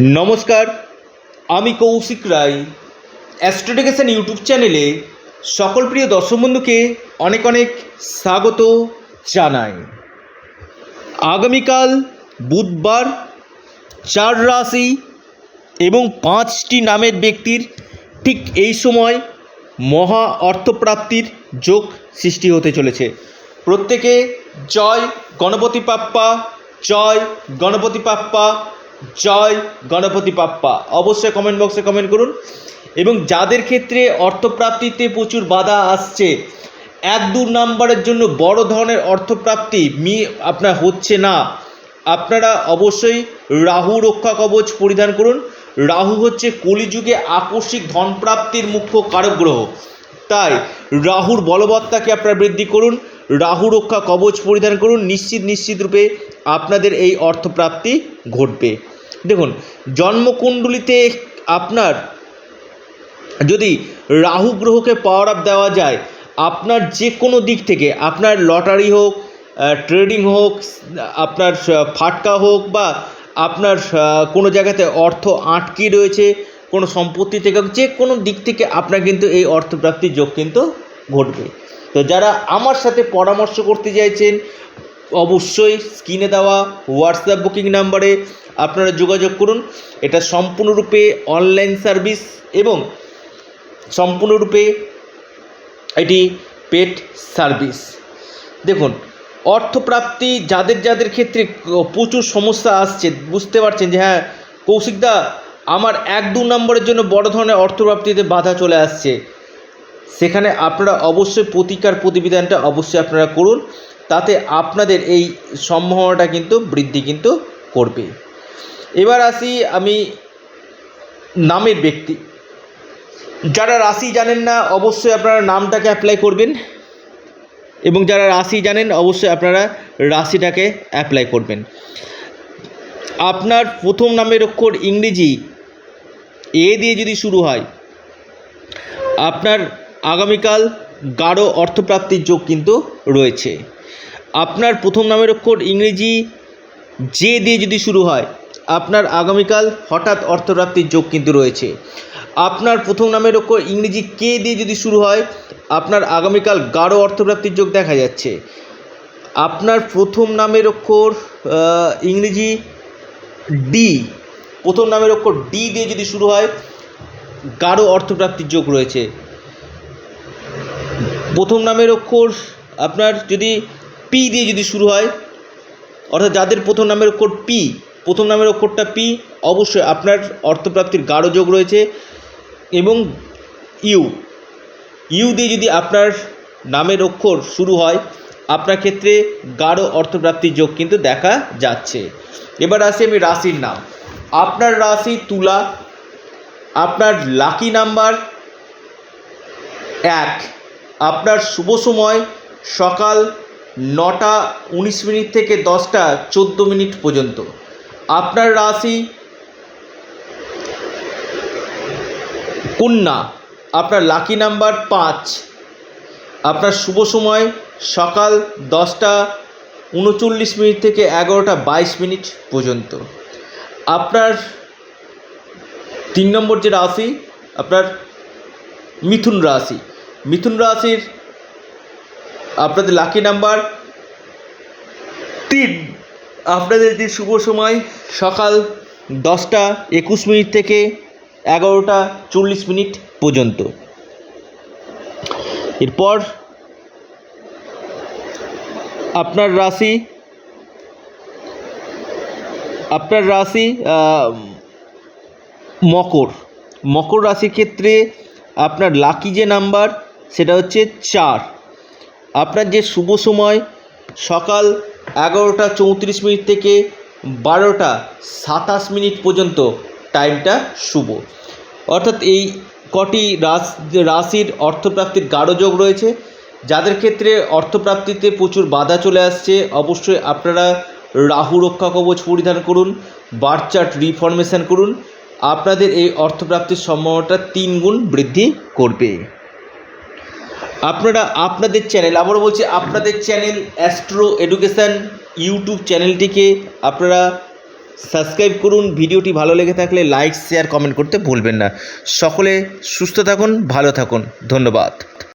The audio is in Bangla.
নমস্কার, আমি কৌশিক রায়। অ্যাস্ট্রোডিকেশন ইউটিউব চ্যানেলে সকল প্রিয় দর্শক বন্ধুকে অনেক অনেক স্বাগত জানাই। আগামীকাল বুধবার চার রাশি এবং পাঁচটি নামের ব্যক্তির ঠিক এই সময় মহা অর্থপ্রাপ্তির যোগ সৃষ্টি হতে চলেছে। প্রত্যেকে জয় গণপতি পাপ্পা, জয় গণপতি পাপ্পা জয় গণপতি পাপ্পা অবশ্যই কমেন্ট বক্সে কমেন্ট করুন। এবং যাদের ক্ষেত্রে অর্থপ্রাপ্তিতে প্রচুর বাধা আসছে, এক দু নাম্বারের জন্য বড় ধরনের অর্থপ্রাপ্তি মি আপনার হচ্ছে না। আপনারা অবশ্যই রাহু রক্ষা কবচ পরিধান করুন। রাহু হচ্ছে কলিযুগে আকস্মিক ধনপ্রাপ্তির মুখ্য কারক গ্রহ তাই রাহুর বলবত্তাকে আপনারা বৃদ্ধি করুন। রাহু রক্ষা কবচ পরিধান করুন। নিশ্চিত নিশ্চিত রূপে আপনাদের এই অর্থপ্রাপ্তি ঘটবে। দেখুন, জন্মকুণ্ডলিতে আপনার যদি রাহু গ্রহকে পাওয়ার আপ দেওয়া যায়, আপনার যে কোনো দিক থেকে, আপনার লটারি হোক ট্রেডিং হোক, আপনার ফাটকা হোক বা আপনার কোনো জায়গাতে অর্থ আটকে রয়েছে, কোনো সম্পত্তি থেকে যে কোনো দিক থেকে আপনার কিন্তু এই অর্থপ্রাপ্তির যোগ কিন্তু ঘটবে। তো যারা আমার সাথে পরামর্শ করতে চাইছেন অবশ্যই স্ক্রিনে দেওয়া হোয়াটসঅ্যাপ বুকিং নাম্বারে আপনারা যোগাযোগ করুন। এটা সম্পূর্ণরূপে অনলাইন সার্ভিস এবং সম্পূর্ণরূপে এটি পেড সার্ভিস। দেখুন, অর্থপ্রাপ্তি যাদের যাদের ক্ষেত্রে প্রচুর সমস্যা আসছে, বুঝতে পারছেন যে হ্যাঁ কৌশিকদা আমার এক দু নম্বরের জন্য বড় ধরনের অর্থপ্রাপ্তিতে বাধা চলে আসছে। সেখানে আপনারা অবশ্যই প্রতিকার প্রতিবিধানটা অবশ্যই আপনারা করুন। তাতে আপনাদের এই সম্ভাবনাটা কিন্তু বৃদ্ধি কিন্তু করবে। এবার আসি আমি নামের ব্যক্তি। যারা রাশি জানেন না, অবশ্যই আপনারা নামটাকে অ্যাপ্লাই করবেন। এবং যারা রাশি জানেন, অবশ্যই আপনারা রাশিটাকে অ্যাপ্লাই করবেন। আপনার প্রথম নামের অক্ষর ইংরেজি। এ দিয়ে যদি শুরু হয়, আপনার আগামীকাল গাঢ় অর্থপ্রাপ্তির যোগ কিন্তু রয়েছে। আপনার প্রথম নামের অক্ষর ইংরেজি জে দিয়ে যদি শুরু হয়, আপনার আগামীকাল হঠাৎ অর্থপ্রাপ্তির যোগ কিন্তু রয়েছে। আপনার প্রথম নামের অক্ষর ইংরেজি কে দিয়ে যদি শুরু হয়, আপনার আগামীকাল গাঢ় অর্থপ্রাপ্তির যোগ দেখা যাচ্ছে। আপনার প্রথম নামের অক্ষর ইংরেজি ডি, প্রথম নামের অক্ষর ডি দিয়ে যদি শুরু হয়, গাঢ় অর্থপ্রাপ্তির যোগ রয়েছে। প্রথম নামের অক্ষর আপনার যদি পি দিয়ে যদি শুরু হয়, অর্থাৎ যাদের প্রথম নামের অক্ষর পি প্রথম নামের অক্ষরটা পি অবশ্যই আপনার অর্থপ্রাপ্তির গাঢ় যোগ রয়েছে এবং ইউ ইউ দিয়ে যদি আপনার নামের অক্ষর শুরু হয়, আপনার ক্ষেত্রে গাঢ় অর্থপ্রাপ্তির যোগ কিন্তু দেখা যাচ্ছে। এবার আসি আমি রাশির নাম। আপনার রাশি তুলা, আপনার লাকি নাম্বার এক। আপনার শুভ সময় সকাল নটা উনিশ মিনিট থেকে দশটা চোদ্দ মিনিট পর্যন্ত। আপনার রাশি কন্যা, আপনার লাকি নাম্বার পাঁচ। আপনার শুভ সময় সকাল দশটা উনচল্লিশ মিনিট থেকে এগারোটা বাইশ মিনিট পর্যন্ত। আপনার তিন নম্বর যে রাশি, আপনার মিথুন রাশি। মিথুন রাশির আপনাদের লাকি নাম্বার তিন। আপনাদের যে শুভ সময়, সকাল দশটা একুশ মিনিট থেকে এগারোটা চল্লিশ মিনিট পর্যন্ত। এরপর আপনার রাশি আপনার রাশি মকর। মকর রাশির ক্ষেত্রে আপনার লাকি যে নাম্বার সেটা হচ্ছে চার। আপনার যে শুভ সময়, সকাল এগারোটা চৌত্রিশ মিনিট থেকে বারোটা সাতাশ মিনিট পর্যন্ত টাইমটা শুভ। অর্থাৎ এই কটি রাশ, রাশির অর্থপ্রাপ্তির গাঢ় যোগ রয়েছে। যাদের ক্ষেত্রে অর্থপ্রাপ্তিতে প্রচুর বাধা চলে আসছে, অবশ্যই আপনারা রাহু রক্ষা কবচ পরিধান করুন, বার্থ চার্ট রিফরমেশন করুন। আপনাদের এই অর্থপ্রাপ্তির সম্ভাবনাটা তিন গুণ বৃদ্ধি করবে। আপনারা আপনাদের চ্যানেল আবারও বলছি, আপনাদের চ্যানেল অ্যাস্ট্রো এডুকেশান ইউটিউব চ্যানেলটিকে আপনারা সাবস্ক্রাইব করুন। ভিডিওটি ভালো লেগে থাকলে লাইক শেয়ার কমেন্ট করতে ভুলবেন না। সকলে সুস্থ থাকুন, ভালো থাকুন। ধন্যবাদ।